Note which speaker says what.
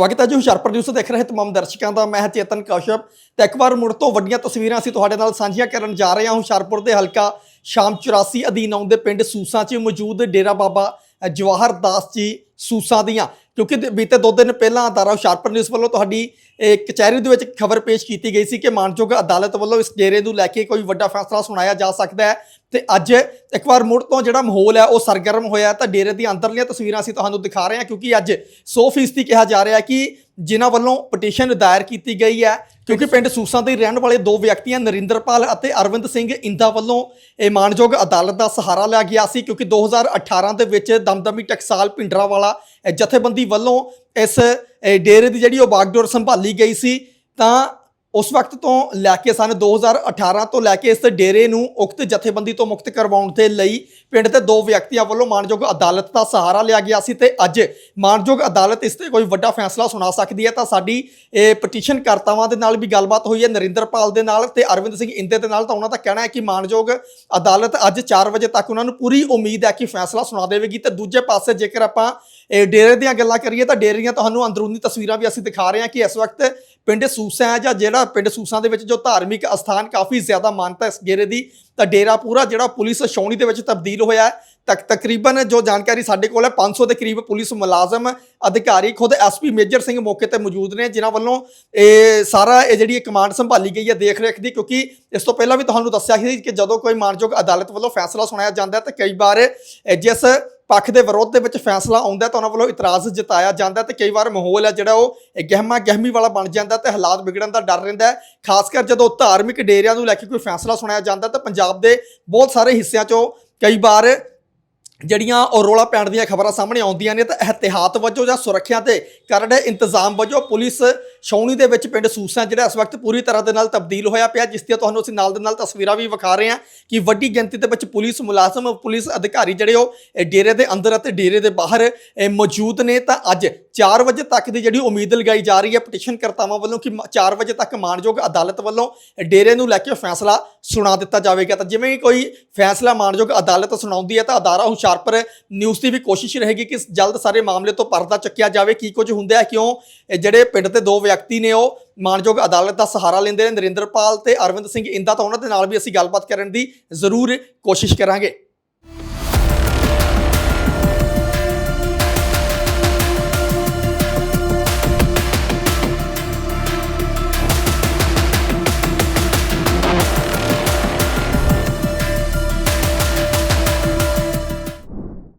Speaker 1: ਸਵਾਗਤ ਹੈ ਜੀ ਹੁਸ਼ਿਆਰਪੁਰ ਨਿਊਜ਼ ਦੇਖ ਰਹੇ ਤਮਾਮ ਦਰਸ਼ਕਾਂ ਦਾ, ਮੈਂ ਚੇਤਨ ਕੌਸ਼ਪ ਤੇ ਇੱਕ ਵਾਰ ਮੁੜ ਤੋਂ ਵੱਡੀਆਂ ਤਸਵੀਰਾਂ ਅਸੀਂ ਤੁਹਾਡੇ ਨਾਲ ਸਾਂਝੀਆਂ ਕਰਨ ਜਾ ਰਹੇ ਹਾਂ ਹੁਸ਼ਿਆਰਪੁਰ ਦੇ ਹਲਕਾ ਸ਼ਾਮ 84 ਅਧੀਨ ਆਉਂਦੇ ਪਿੰਡ ਸੂਸਾਂ 'ਚ ਮੌਜੂਦ ਡੇਰਾ ਬਾਬਾ ਜਵਾਹਰ ਦਾਸ ਜੀ ਸੂਸਾਂ ਦੀਆਂ। ਕਿਉਂਕਿ ਬੀਤੇ ਦੋ ਦਿਨ ਪਹਿਲਾਂ ਅਦਾਰਾ ਹੁਸ਼ਿਆਰਪੁਰ ਨਿਊਜ਼ ਵੱਲੋਂ ਤੁਹਾਡੀ ਇਹ ਕਚਹਿਰੀ ਦੇ ਵਿੱਚ ਖਬਰ ਪੇਸ਼ ਕੀਤੀ ਗਈ ਸੀ ਕਿ ਮਾਨਯੋਗ ਅਦਾਲਤ ਵੱਲੋਂ ਇਸ ਡੇਰੇ ਨੂੰ ਲੈ ਕੇ ਕੋਈ ਵੱਡਾ ਫੈਸਲਾ ਸੁਣਾਇਆ ਜਾ ਸਕਦਾ ਹੈ। ਤੇ ਅੱਜ ਇੱਕ ਵਾਰ ਮੁੜ ਤੋਂ ਜਿਹੜਾ ਮਾਹੌਲ ਹੈ, ਉਹ ਸਰਗਰਮ ਹੋਇਆ ਤਾਂ ਡੇਰੇ ਦੀਆਂ ਅੰਦਰਲੀਆਂ ਤਸਵੀਰਾਂ ਅਸੀਂ ਤੁਹਾਨੂੰ ਦਿਖਾ ਰਹੇ ਹਾਂ, ਕਿਉਂਕਿ ਅੱਜ 100% ਕਿਹਾ ਜਾ ਰਿਹਾ ਕਿ ਜਿਨ੍ਹਾਂ ਵੱਲੋਂ ਪਟੀਸ਼ਨ ਦਾਇਰ ਕੀਤੀ ਗਈ ਹੈ। ਕਿਉਂਕਿ ਪਿੰਡ ਸੂਸਾਂ ਦੇ ਰਹਿਣ ਵਾਲੇ ਦੋ ਵਿਅਕਤੀਆਂ, ਨਰਿੰਦਰਪਾਲ ਅਤੇ ਅਰਵਿੰਦ ਸਿੰਘ ਇੰਦਾ ਵੱਲੋਂ ਇਹ ਮਾਨਯੋਗ ਅਦਾਲਤ ਦਾ ਸਹਾਰਾ ਲਿਆ ਗਿਆ ਸੀ। ਕਿਉਂਕਿ 2018 ਦੇ ਵਿੱਚ ਦਮਦਮੀ ਟਕਸਾਲ ਪਿੰਡਰਾਵਾਲਾ ਇਹ ਜਥੇਬੰਦੀ ਵੱਲੋਂ ਇਸ, ਇਹ ਡੇਰੇ ਦੀ ਜਿਹੜੀ ਉਹ ਬਾਗਡੋਰ ਸੰਭਾਲੀ ਗਈ ਸੀ, ਤਾਂ ਉਸ ਵਕਤ ਤੋਂ ਲੈ ਕੇ ਸਨ 2018 ਤੋਂ ਲੈ ਕੇ ਇਸ ਡੇਰੇ ਨੂੰ ਉਕਤ ਜਥੇਬੰਦੀ ਤੋਂ ਮੁਕਤ ਕਰਵਾਉਣ ਦੇ ਲਈ ਪਿੰਡ ਦੇ ਦੋ ਵਿਅਕਤੀਆਂ ਵੱਲੋਂ ਮਾਨਯੋਗ ਅਦਾਲਤ ਦਾ ਸਹਾਰਾ ਲਿਆ ਗਿਆ ਸੀ ਤੇ ਅੱਜ ਮਾਨਯੋਗ ਅਦਾਲਤ ਇਸ ਤੇ ਕੋਈ ਵੱਡਾ ਫੈਸਲਾ ਸੁਣਾ ਸਕਦੀ ਹੈ ਤਾਂ ਸਾਡੀ, ਇਹ ਪਟੀਸ਼ਨ ਕਰਤਾਵਾਂ ਦੇ ਨਾਲ ਵੀ ਗੱਲਬਾਤ ਹੋਈ ਹੈ, ਨਰਿੰਦਰਪਾਲ ਦੇ ਨਾਲ ਤੇ ਅਰਵਿੰਦ ਸਿੰਘ ਇੰਦੇ ਦੇ ਨਾਲ ਤਾਂ ਉਹਨਾਂ ਦਾ ਕਹਿਣਾ ਹੈ ਕਿ ਮਾਨਯੋਗ ਅਦਾਲਤ ਅੱਜ 4 ਵਜੇ ਤੱਕ ਉਹਨਾਂ ਨੂੰ ਪੂਰੀ ਉਮੀਦ ਹੈ ਕਿ ਫੈਸਲਾ ਸੁਣਾ ਦੇਵੇਗੀ ਤੇ ਦੂਜੇ ਪਾਸੇ ਜੇਕਰ ਆਪਾਂ ਇਹ ਡੇਰੇ ਦੀਆਂ ਗੱਲਾਂ ਕਰੀਏ ਤਾਂ ਡੇਰੇ ਦੀਆਂ ਤੁਹਾਨੂੰ ਅੰਦਰੂਨੀ ਤਸਵੀਰਾਂ ਵੀ ਅਸੀਂ ਦਿਖਾ ਰਹੇ ਹਾਂ ਕਿ ਇਸ ਵਕਤ ਪਿੰਡ ਸੂਸਾ ਹੈ ਜਾਂ ਜਿਹੜਾ ਪਿੰਡ ਸੂਸਾਂ ਦੇ ਵਿੱਚ ਜੋ ਧਾਰਮਿਕ ਅਸਥਾਨ ਕਾਫੀ ਜ਼ਿਆਦਾ ਮਾਨਤਾ ਇਸ ਡੇਰੇ ਦੀ, ਤਾਂ ਡੇਰਾ ਪੂਰਾ ਜਿਹੜਾ ਪੁਲਿਸ ਛਾਉਣੀ ਦੇ ਵਿੱਚ ਤਬਦੀਲ ਹੋਇਆ ਹੈ। ਤੱਕ ਤਕਰੀਬਨ ਜੋ ਜਾਣਕਾਰੀ ਸਾਡੇ ਕੋਲ ਹੈ 500 ਦੇ ਕਰੀਬ ਪੁਲਿਸ ਮੁਲਾਜ਼ਮ, ਅਧਿਕਾਰੀ ਖੁਦ ਐਸਪੀ ਮੇਜਰ ਸਿੰਘ ਮੌਕੇ ਤੇ ਮੌਜੂਦ ਨੇ, ਜਿਨ੍ਹਾਂ ਵੱਲੋਂ ਇਹ ਸਾਰਾ ਇਹ ਜਿਹੜੀ ਕਮਾਂਡ ਸੰਭਾਲੀ ਗਈ ਹੈ ਦੇਖ ਰੇਖ ਦੀ, ਕਿਉਂਕਿ ਇਸ ਤੋਂ ਪਹਿਲਾਂ ਵੀ ਤੁਹਾਨੂੰ ਦੱਸਿਆ ਸੀ ਕਿ ਜਦੋਂ ਕੋਈ ਮਾਨਯੋਗ ਅਦਾਲਤ ਵੱਲੋਂ ਫੈਸਲਾ ਸੁਣਾਇਆ ਜਾਂਦਾ ਹੈ, ਤਾਂ ਕਈ ਵਾਰ ਜਿਸ ਪੱਖ ਦੇ ਵਿਰੋਧ ਦੇ ਵਿੱਚ ਫੈਸਲਾ ਆਉਂਦਾ ਤਾਂ ਉਹਨਾਂ ਵੱਲੋਂ ਇਤਰਾਜ਼ ਜਤਾਇਆ ਜਾਂਦਾ ਹੈ ਤੇ ਕਈ ਵਾਰ ਮਾਹੌਲ ਹੈ ਜਿਹੜਾ ਉਹ ਇਹ ਗਹਿਮਾ ਗਹਿਮੀ ਵਾਲਾ ਬਣ ਜਾਂਦਾ ਹੈ ਤੇ ਹਾਲਾਤ ਵਿਗੜਨ ਦਾ ਡਰ ਰਹਿੰਦਾ ਖਾਸ ਕਰ ਜਦੋਂ ਧਾਰਮਿਕ ਡੇਰਿਆਂ ਨੂੰ ਲੈ ਕੇ ਕੋਈ ਫੈਸਲਾ ਸੁਣਾਇਆ ਜਾਂਦਾ ਤਾਂ ਪੰਜਾਬ ਦੇ ਬਹੁਤ ਸਾਰੇ ਹਿੱਸਿਆਂ 'ਚੋਂ ਕਈ ਵਾਰ ਜਿਹੜੀਆਂ ਉਹ ਰੋਲਾ ਪੈਣ ਦੀਆਂ ਖਬਰਾਂ ਸਾਹਮਣੇ ਆਉਂਦੀਆਂ ਨੇ ਤਾਂ ਇਹਤਿਆਤ ਵਜੋਂ ਜਾਂ ਸੁਰੱਖਿਆ ਤੇ ਕਰਨ ਦੇ ਇੰਤਜ਼ਾਮ ਵਜੋਂ ਪੁਲਿਸ ਛਾਉਣੀ ਦੇ ਵਿੱਚ ਪਿੰਡ ਸੂਸਾ ਜਿਹੜਾ ਇਸ ਵਕਤ ਪੂਰੀ ਤਰ੍ਹਾਂ ਦੇ ਨਾਲ ਤਬਦੀਲ ਹੋਇਆ ਪਿਆ, ਜਿਸ ਦੀਆਂ ਤੁਹਾਨੂੰ ਅਸੀਂ ਨਾਲ ਦੇ ਨਾਲ ਤਸਵੀਰਾਂ ਵੀ ਵਿਖਾ ਰਹੇ ਹਾਂ ਕਿ ਵੱਡੀ ਗਿਣਤੀ ਦੇ ਵਿੱਚ ਪੁਲਿਸ ਮੁਲਾਜ਼ਮ, ਪੁਲਿਸ ਅਧਿਕਾਰੀ ਜਿਹੜੇ ਉਹ ਡੇਰੇ ਦੇ ਅੰਦਰ ਅਤੇ ਡੇਰੇ ਦੇ ਬਾਹਰ ਮੌਜੂਦ ਨੇ। ਤਾਂ ਅੱਜ 4 ਵਜੇ ਤੱਕ ਦੀ ਜਿਹੜੀ ਉਮੀਦ ਲਗਾਈ ਜਾ ਰਹੀ ਹੈ ਪਟੀਸ਼ਨ ਕਰਤਾਵਾਂ ਵੱਲੋਂ ਕਿ 4 ਵਜੇ ਤੱਕ ਮਾਨਯੋਗ ਅਦਾਲਤ ਵੱਲੋਂ ਡੇਰੇ ਨੂੰ ਲੈ ਕੇ ਫੈਸਲਾ ਸੁਣਾ ਦਿੱਤਾ ਜਾਵੇਗਾ। ਤਾਂ ਜਿਵੇਂ ਹੀ ਕੋਈ ਫੈਸਲਾ ਮਾਨਯੋਗ ਅਦਾਲਤ ਸੁਣਾਉਂਦੀ ਹੈ ਤਾਂ ਅਦਾਰਾ ਹੁਸ਼ਿਆਰਪੁਰ ਨਿਊਜ਼ ਦੀ ਵੀ ਕੋਸ਼ਿਸ਼ ਰਹੇਗੀ ਕਿ ਜਲਦ ਸਾਰੇ ਮਾਮਲੇ ਤੋਂ ਪਰਦਾ ਚੱਕਿਆ ਜਾਵੇ। ਕੀ ਕੁਝ ਹੁੰਦਾ ਹੈ? ਕਿਉਂ? ਜਿਹੜੇ ਪਿੰਡ ਦੇ ਦੋ ਵਿਅਕਤੀ ਨੇ ਉਹ ਮਾਨਯੋਗ ਅਦਾਲਤ ਦਾ ਸਹਾਰਾ ਲੈਂਦੇ ਨੇ। ਨਰਿੰਦਰਪਾਲ ਤੇ ਅਰਵਿੰਦ ਸਿੰਘ ਇੰਦਾ ਤਾਂ ਉਹਨਾਂ ਦੇ ਨਾਲ ਵੀ ਅਸੀਂ ਗੱਲਬਾਤ ਕਰਨ ਦੀ ਜ਼ਰੂਰ ਕੋਸ਼ਿਸ਼ ਕਰਾਂਗੇ।